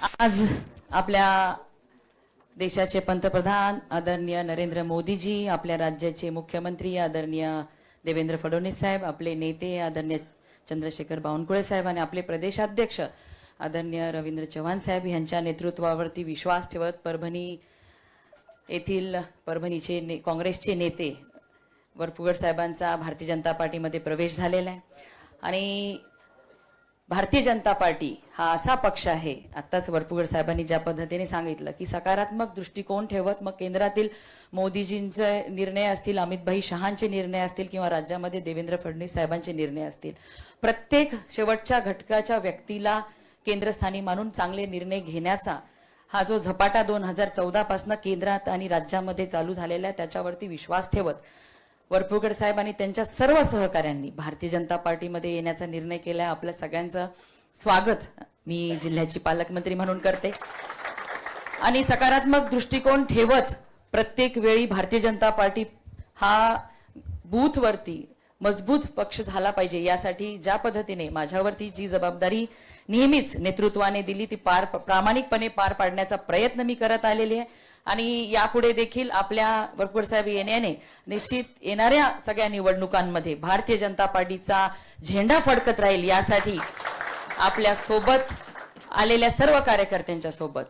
आज आपल्या देशाचे पंतप्रधान आदरणीय नरेंद्र मोदीजी आपल्या राज्याचे मुख्यमंत्री आदरणीय देवेंद्र फडणवीस साहेब आपले नेते आदरणीय चंद्रशेखर बावनकुळे साहेब आणि आपले प्रदेशाध्यक्ष आदरणीय रवींद्र चव्हाण साहेब यांच्या नेतृत्वावरती विश्वास ठेवत परभणी येथील परभणीचे ने, काँग्रेसचे नेते वरपुगड साहेबांचा भारतीय जनता पार्टीमध्ये प्रवेश झालेला आहे. आणि भारतीय जनता पार्टी हा असा पक्ष आहे आत्ताच वरपुगड साहेबांनी ज्या पद्धतीने सांगितलं की सकारात्मक दृष्टिकोन ठेवत मग केंद्रातील मोदीजींचे निर्णय असतील अमितभाई शहांचे निर्णय असतील किंवा राज्यामध्ये देवेंद्र फडणवीस साहेबांचे निर्णय असतील प्रत्येक शेवटच्या घटकाच्या व्यक्तीला केंद्रस्थानी मानून चांगले निर्णय घेण्याचा हा जो झपाटा दोन हजार चौदा पासून केंद्रात आणि राज्यामध्ये चालू झालेला आहे त्याच्यावरती विश्वास ठेवत वरपुगड साहेब आणि त्यांच्या सर्व सहकाऱ्यांनी भारतीय जनता पार्टीमध्ये येण्याचा निर्णय केला. आपल्या सगळ्यांचं स्वागत मी जिल्ह्याची पालकमंत्री म्हणून करते. आणि सकारात्मक दृष्टिकोन ठेवत प्रत्येक वेळी भारतीय जनता पार्टी हा बूथवरती मजबूत पक्ष झाला पाहिजे. यासाठी ज्या पद्धतीने माझ्यावरती जी जबाबदारी नेहमीच नेतृत्वाने दिली ती पार प्रामाणिकपणे पार पाडण्याचा प्रयत्न मी करत आलेली आहे. आणि यापुढे देखील आपल्या वरपुड साहेब येण्याने निश्चित येणाऱ्या सगळ्या निवडणुकांमध्ये भारतीय जनता पार्टीचा झेंडा फडकत राहील यासाठी आपल्यासोबत आलेल्या सर्व कार्यकर्त्यांच्या सोबत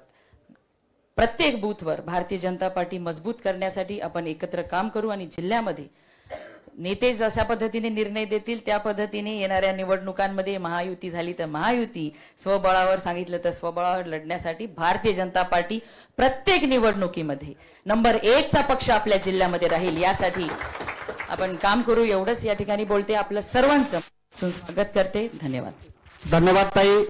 प्रत्येक बूथवर भारतीय जनता पार्टी मजबूत करण्यासाठी आपण एकत्र काम करू आणि जिल्ह्यामध्ये नेते जशा पद्धतीने निर्णय देतील त्या पद्धतीने येणाऱ्या निवडणुकांमध्ये महायुती झाली तर महायुती. स्वबळावर सांगितलं तर स्वबळावर लढण्यासाठी भारतीय जनता पार्टी प्रत्येक निवडणुकीमध्ये नंबर एकचा पक्ष आपल्या जिल्ह्यामध्ये राहील. यासाठी आपण काम करू. एवढंच या ठिकाणी बोलते आपलं सर्वांचं. स्वागत करते. धन्यवाद. धन्यवाद ताई.